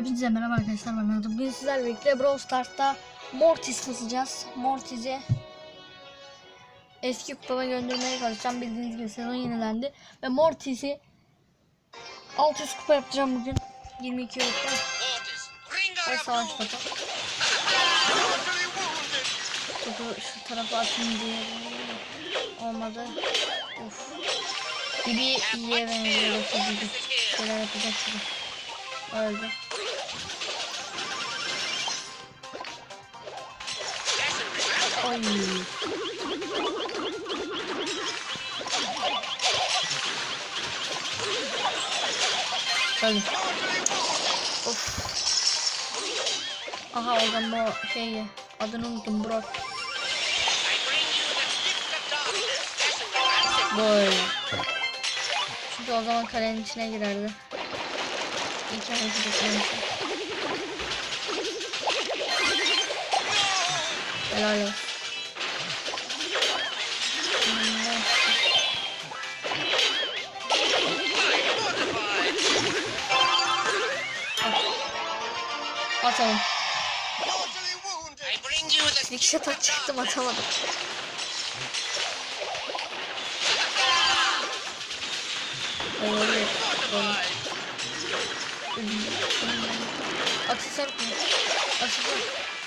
Hepinize merhaba arkadaşlar ben Arda. Bugün sizlerle birlikte Brawl Stars'ta Mortis kasacağız. Mortis'i eski kupama göndermeye çalışacağım. Bildiğiniz gibi sezon yenilendi. Ve Mortis'i 600 kupa yapacağım bugün. 22 yıllıkta. Mortis, bring Ve savaş topu. Topu şu tarafa atayım diye. Olmadı. Of. Gibi iyiye benziyor. Şeyler yapacak gibi. Öldü. Oy. Öldü. Of. Aha oradan bu şeyi adını unuttum bro. I bring you the gift of darkness. That's Böyle. Çünkü o zaman kalenin içine girerdi. Ki hareket etmemişim. Helal olsun. Atalım. İlk şata çıktım atamadım. Aksesuar mı? Aksesuar.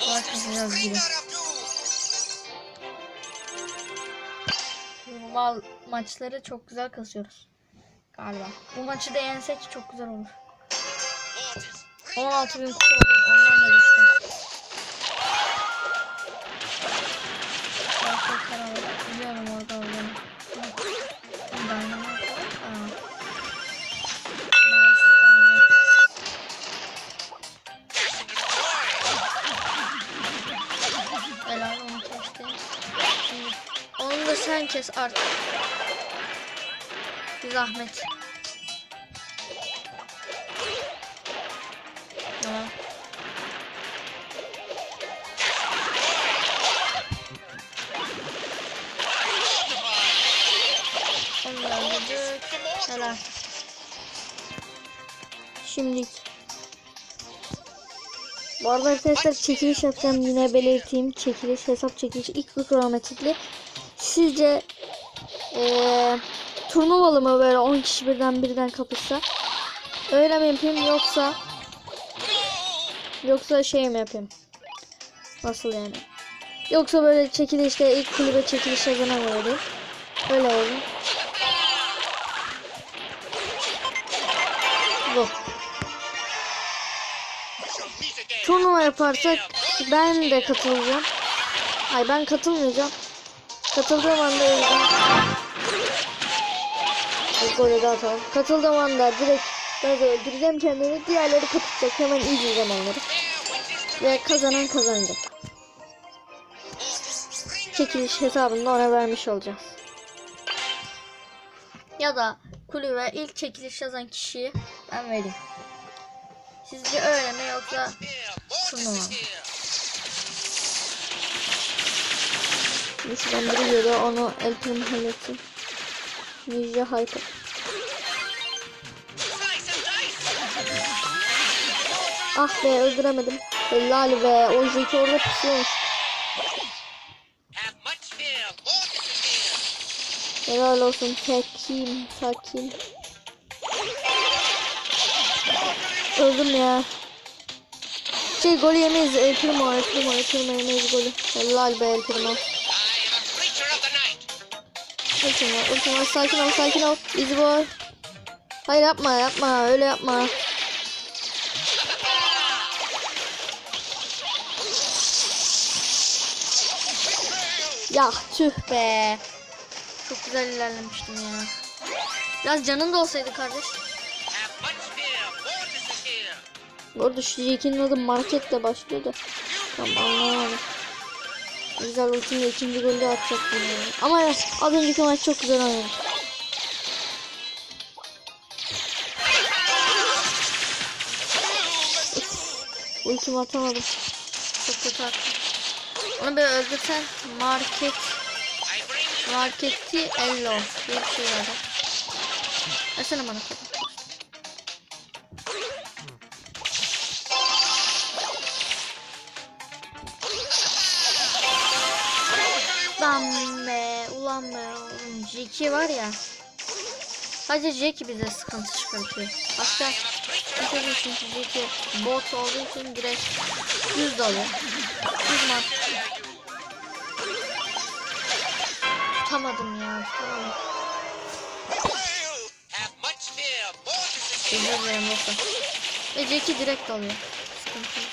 Kazanacağız gibi. Mal maçları çok güzel kasıyoruz. Galiba. Bu maçı da yensek çok güzel olur. Mortis, 16 bin kupa oldum. Ondan da düştüm. Biliyorum orada sen kes artık. Bir zahmet. Tamam. Onu öldürdük. Helal. Şimdilik. Bu arada arkadaşlar çekiliş yapacağım yine belirteyim. Çekiliş hesap çekilişi ilk kronometrikli. Sizce eee turnuvalı mı böyle 10 kişi birden birden kapışsa? Öyle mi yapayım yoksa yoksa şey mi yapayım? Nasıl yani? Yoksa böyle çekilişte ilk kulübe çekiliş yazana mı vereyim? Öyle oldu. Bu. Turnuva yaparsak ben de katılacağım. Hayır ben katılmayacağım. Katıldığım anda öleceğim. Bir golü atalım. Katıldığım anda direkt ben de öldüreceğim kendimi. Diğerleri kapışacak. Hemen izleyeceğim onları. Ve kazanan kazanacak. Çekiliş hesabını da ona vermiş olacağız. Ya da kulübe ilk çekiliş yazan kişiyi ben vereyim. Sizce öyle mi yoksa Turnuva. is geliyor onu el prim halletsin. Ninja Hyper. Ah be öldüremedim. Helal be o Jeki orada here. Helal olsun tekim sakin. Öldüm ya. Şey gol yemeyiz el primo el primo el primo yemeyiz golü. Helal be el primo. Ultim var ultim sakin ol sakin ol. Easy boy. Hayır yapma yapma öyle yapma. Ya tüh be. Çok güzel ilerlemiştim ya. Biraz canın da olsaydı kardeş. Bu arada şu Jack'in adı marketle başlıyor da. Tamam. Güzel ultimle ikinci golü de atacak bunu. Ama evet, az önceki maç çok güzel oynadı. Ultimi atamadım. Çok kötü attım. Onu bir öldürsen market marketi ello diye bir şey var. Versene bana kadar. Jackie var ya. Sadece Jackie bize sıkıntı çıkartıyor. Başka kimse değil çünkü Jackie bot olduğu için direkt düz dalıyor Düz man Tutamadım ya tutamadım. Özür dilerim dostum Ve Jackie direkt dalıyor Sıkıntı yok.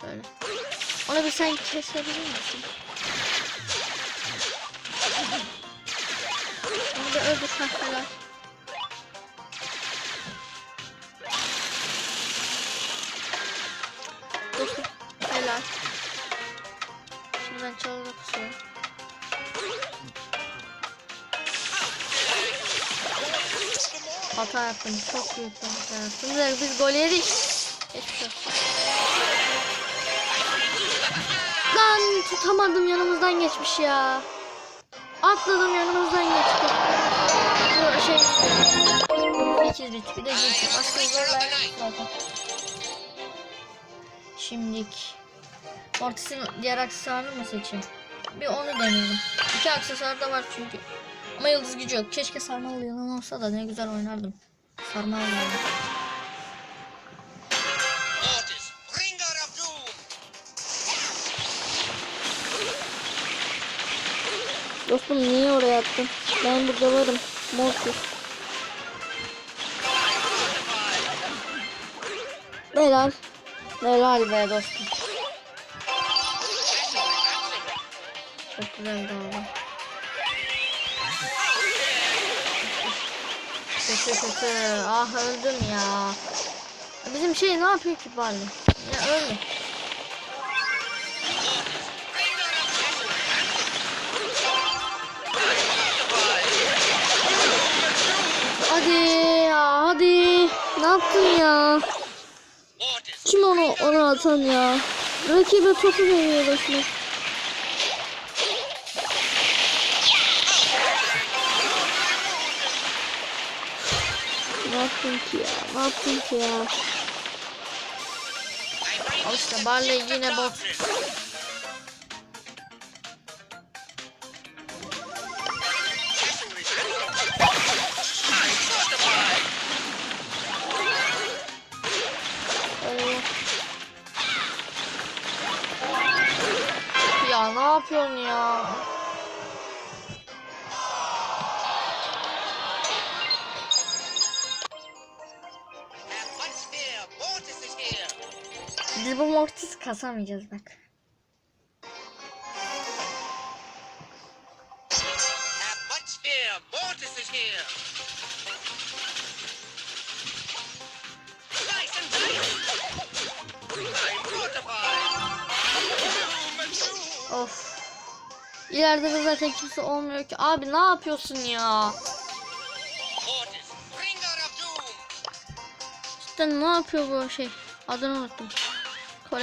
Şöyle. Onu bir sen kesebilir misin? Ha helal. Dostum helal. Şimdi ben çalıda kusuyorum. Hata yaptım. Çok büyük bir hata yaptım. Biz gol yedik. Olsun. Lan tutamadım yanımızdan geçmiş ya. Atladım yanımızdan geçti. Şey 8 bit bir de geçti. Başka zorlar. Şimdilik Mortis'in diğer aksesuarını mı seçeyim? Bir onu deneyelim. İki aksesuar da var çünkü. Ama yıldız gücü yok. Keşke sarmalı yılan olsa da ne güzel oynardım. Sarmalı yılan. Dostum niye oraya attın? Ben burada varım. Mortis. Helal. Helal be dostum. Çok güzel dağıldı. Kötü kötü. Ah öldüm ya. Bizim şey ne yapıyor ki bari? Ya öldü. Yaptın ya? Kim onu onu atan ya? Rakibe topu veriyor başına. Ne yaptın ki ya? Ne ki ya? Al işte Barley yine bot. Ya ne yapıyorsun ya? Biz bu Mortis kasamayacağız bak. İleride de zaten kimse olmuyor ki. Abi ne yapıyorsun ya? Cidden ne yapıyor bu şey? Adını unuttum. The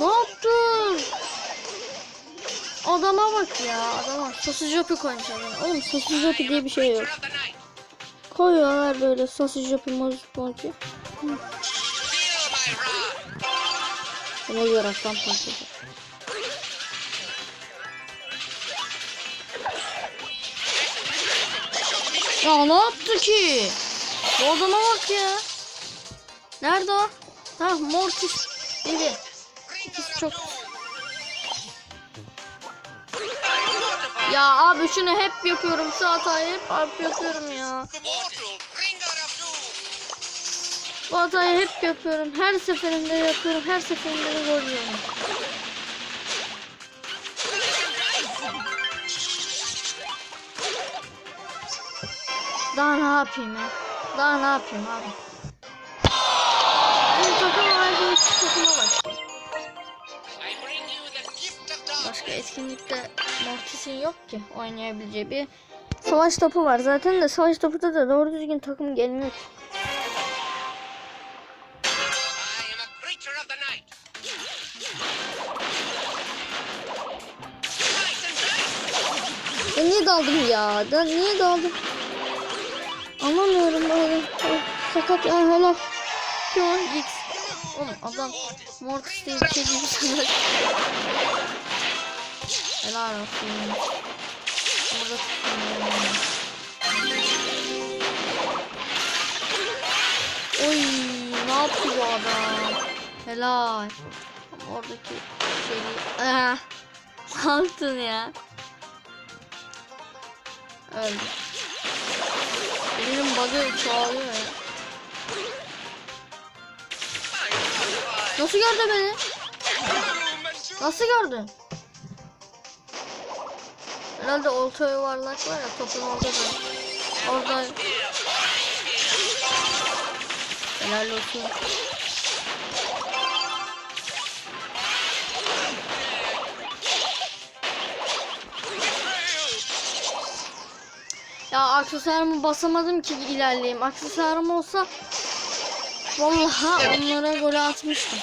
Ne yaptın? Adama bak ya adama. Jopi koymuş adama. Oğlum jopi diye bir şey yok. Koyuyorlar böyle sausage my wrath. Ona göre aslan parçası. Ya ne yaptı ki? Adama bak ya. Nerede o? Ha Mortis. İkisi of çok. Ya abi şunu hep yapıyorum. Şu hatayı hep yapıyorum ya. Bu hatayı hep yapıyorum. Her seferinde yapıyorum. Her seferinde de gol. Daha ne yapayım ya? Daha ne yapayım abi? Bu takım ayrı iki takıma bak. Başka etkinlikte Mortis'in yok ki oynayabileceği bir savaş topu var. Zaten de savaş topunda da doğru düzgün takım gelmiyor. Ya niye daldım ya? Da, niye daldım? Anlamıyorum böyle. Sakat ya helal. Şu an X. Oğlum adam Mortis diye bir şey sanır. Helal olsun. Burada tutuyorum. Oy ne bu adam? Helal. Oradaki şeyi... Ah, ne yaptın ya? Öldü. Benim bug'ı çoğalıyor ya. Nasıl gördü beni? Nasıl gördün? Herhalde olta yuvarlak var ya topun orada da. Orada. Helal olsun. Ya aksesuarımı basamadım ki ilerleyeyim. Aksesuarım olsa vallahi onlara gol atmıştım.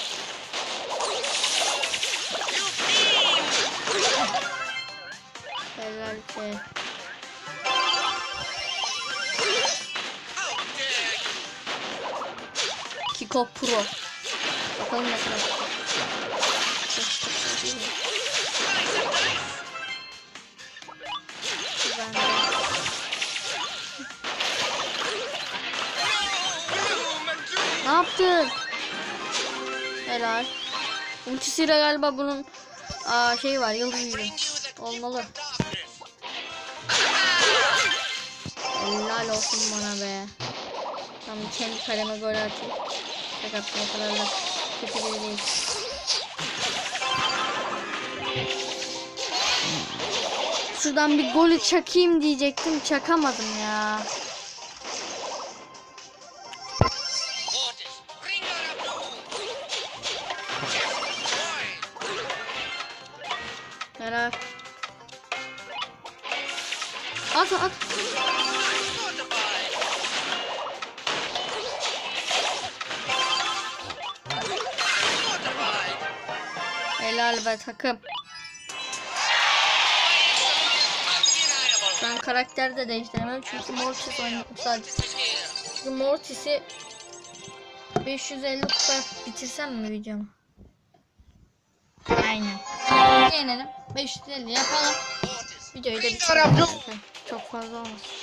Helal ki. Kiko Pro. Bakalım ne yaptın? Helal. Ultisiyle galiba bunun aa, şeyi var yıldız yüzü. Olmalı. Helal olsun bana be. Tam kendi kaleme gol atayım. Fakat o kadar da kötü biri değil. Şuradan bir golü çakayım diyecektim. Çakamadım ya. Takım. Ben karakter de değiştiremem çünkü Mortis oynadım sadece. Çünkü Mortis'i 550 kupa bitirsem mi videomu? Aynen. Yenelim. 550 yapalım. Videoyu da bitirelim. Çok fazla olmaz.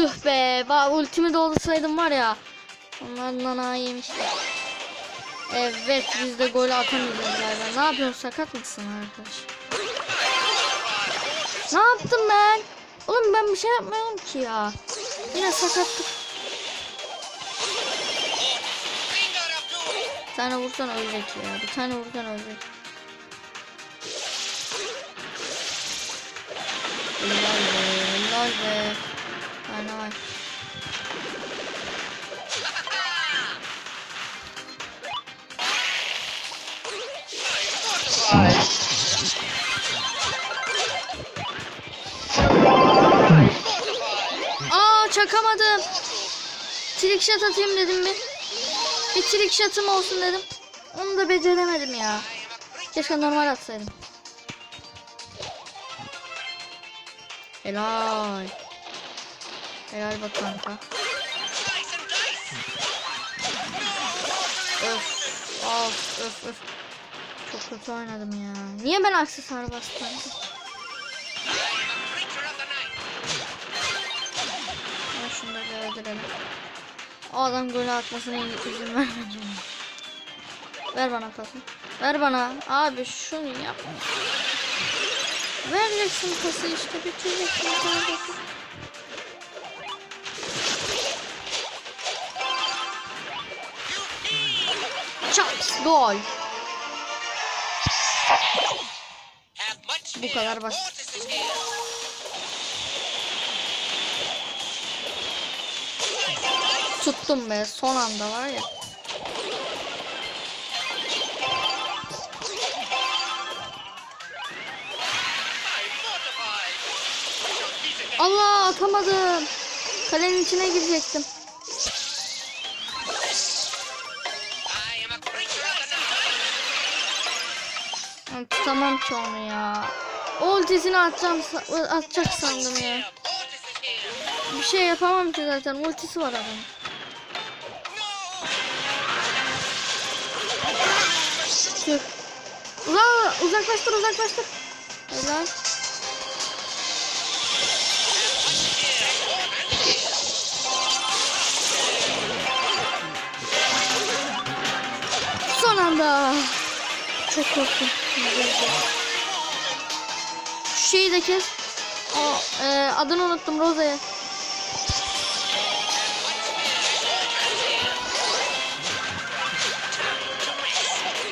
Tüh be. Ba ultimi doldursaydım var ya. Onlardan ha yemiştim. Evet biz de golü atamayacağız galiba. Ne yapıyorsun sakat mısın arkadaş? Ne yaptım ben? Oğlum ben bir şey yapmıyorum ki ya. Yine sakatlık. Bir tane vursan ölecek ya. Bir tane vursan ölecek. Helal be. Helal be. Tane. Aa çakamadım. Trick shot atayım dedim bir. Bir trick shot'ım olsun dedim. Onu da beceremedim ya. Keşke normal atsaydım. Helal. Helal bak kanka. Öf. Of öf öf. Çok kötü oynadım ya. Niye ben aksesuar bastım? Ama şunu da öldürelim. O adam golü atmasına izin vermeyeceğim. Ver bana pası. Ver bana. Abi şunu yap. Vereceksin pası işte. Bitireceksin kardeşim. Gol. Bu kadar basit. Tuttum be son anda var ya. Allah atamadım. Kalenin içine girecektim. Ben tutamam ki onu ya. Ultisini atacağım, atacak sandım ya. Bir şey yapamam ki zaten ultisi var adamın. Tüh. Uza, uzaklaştır uzaklaştır. Helal. Son anda. Çok korktum. Şu şeyi de kes. O e, adını unuttum Roza'ya.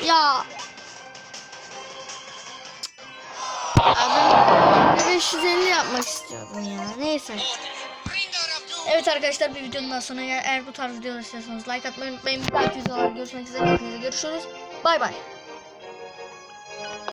Ya. Ben 550 yapmak istiyordum ya. Neyse. Evet arkadaşlar bir videonun daha gel- eğer bu tarz videolar istiyorsanız like atmayı unutmayın. Bir dahaki videolarda görüşmek üzere. Hepinize görüşürüz. Bay bay.